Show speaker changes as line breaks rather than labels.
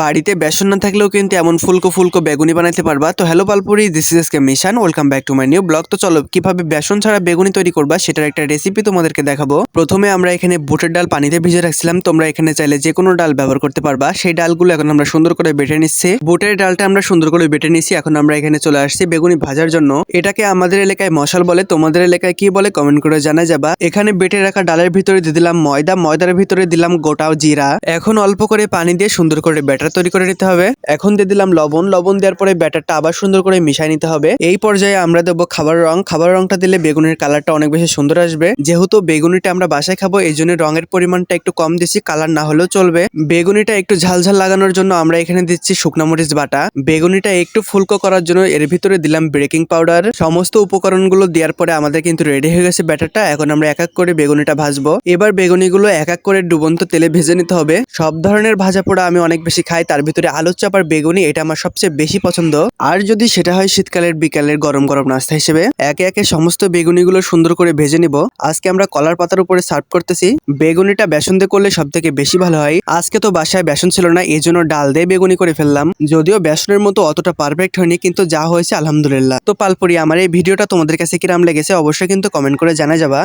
বাড়িতে বেসন না থাকলেও কিন্তু এমন ফুলকো ফুলকো বেগুনি বানাইতে পারবা। তো hello Palpuri this is SK mission welcome back to my new blog তো চলো, কীভাবে বেসন ছাড়া বেগুনি তৈরি করবা সেটার একটা রেসিপি তোমাদেরকে দেখাবো। প্রথমে আমরা এখানে বুটের ডাল পানিতে ভিজে রাখছিলাম, তোমরা এখানে চাইলে যে কোনো ডাল ব্যবহার করতে পারবা। সেই ডালগুলো এখন আমরা সুন্দর করে বেটে নিচ্ছি। বুটের ডালটা আমরা সুন্দর করে বেটে নিচ্ছি এখন আমরা এখানে চলে আসছি বেগুনি ভাজার জন্য। এটাকে আমাদের এলাকায় মশাল বলে, তোমাদের এলাকায় কি বলে কমেন্ট করে জানা যাবা। এখানে বেটে রাখা ডালের ভিতরে দিয়ে দিলাম ময়দা, ময়দার ভিতরে দিলাম গোটাও জিরা। এখন অল্প করে পানি দিয়ে সুন্দর করে ব্যাটার তৈরি করে নিতে হবে। এখন দিয়ে দিলাম লবণ। লবণ দেওয়ার পরে ব্যাটারটা আবার সুন্দর করে মিশাই নিতে হবে। এই পর্যায়ে আমরা দেবো খাবার রং। খাবার রংটা দিলে বেগুনের কালারটা অনেক বেশি সুন্দর আসবে। যেহেতু বেগুনিটা আমরা বাসায় খাব, এই জন্য রঙের পরিমাণটা একটু কম দিচ্ছি। কালার না হলেও চলবে। বেগুনিটা একটু ঝালঝাল লাগানোর জন্য আমরা এখানে দিচ্ছি শুকনো মরিচ বাটা। বেগুনিটা একটু ফুলকো করার জন্য এর ভিতরে দিলাম বেকিং পাউডার। সমস্ত উপকরণগুলো দেওয়ার পরে আমাদের কিন্তু রেডি হয়ে গেছে ব্যাটারটা। এখন আমরা এক এক করে বেগুনিটা ভাজবো। এবার বেগুনিগুলো এক এক করে ডুবন্ত তেলে ভেজে নিতে হবে। সব ধরনের ভাজা পোড়া আমি অনেক বেশি খাই তার ভিতরে আলুর চাপ আর বেগুনি, এটা আমার সবচেয়ে বেশি পছন্দ। আর যদি সেটা হয় শীতকালের, বিকালের গরম গরম নাস্তা হিসেবে, একে একে সমস্ত বেগুনিগুলো সুন্দর করে ভেজে নিব। আজকে আমরা কলার পাতার উপরে সার্ভ করতেছি। বেগুনিটা বেসন দিয়ে করলে সব থেকে বেশি ভালো হয়। আজকে তো বাসায় বেসন ছিল না এই জন্য ডাল দিয়ে বেগুনি করে ফেললাম। যদিও বেসনের মতো অতটা পারফেক্ট হয়নি, কিন্তু যা হয়েছে আলহামদুলিল্লাহ। তো পালপুরি, আমার এই ভিডিওটা তোমাদের কাছে কিরাম লেগেছে, অবশ্যই কিন্তু কমেন্ট করে জানা যাবা।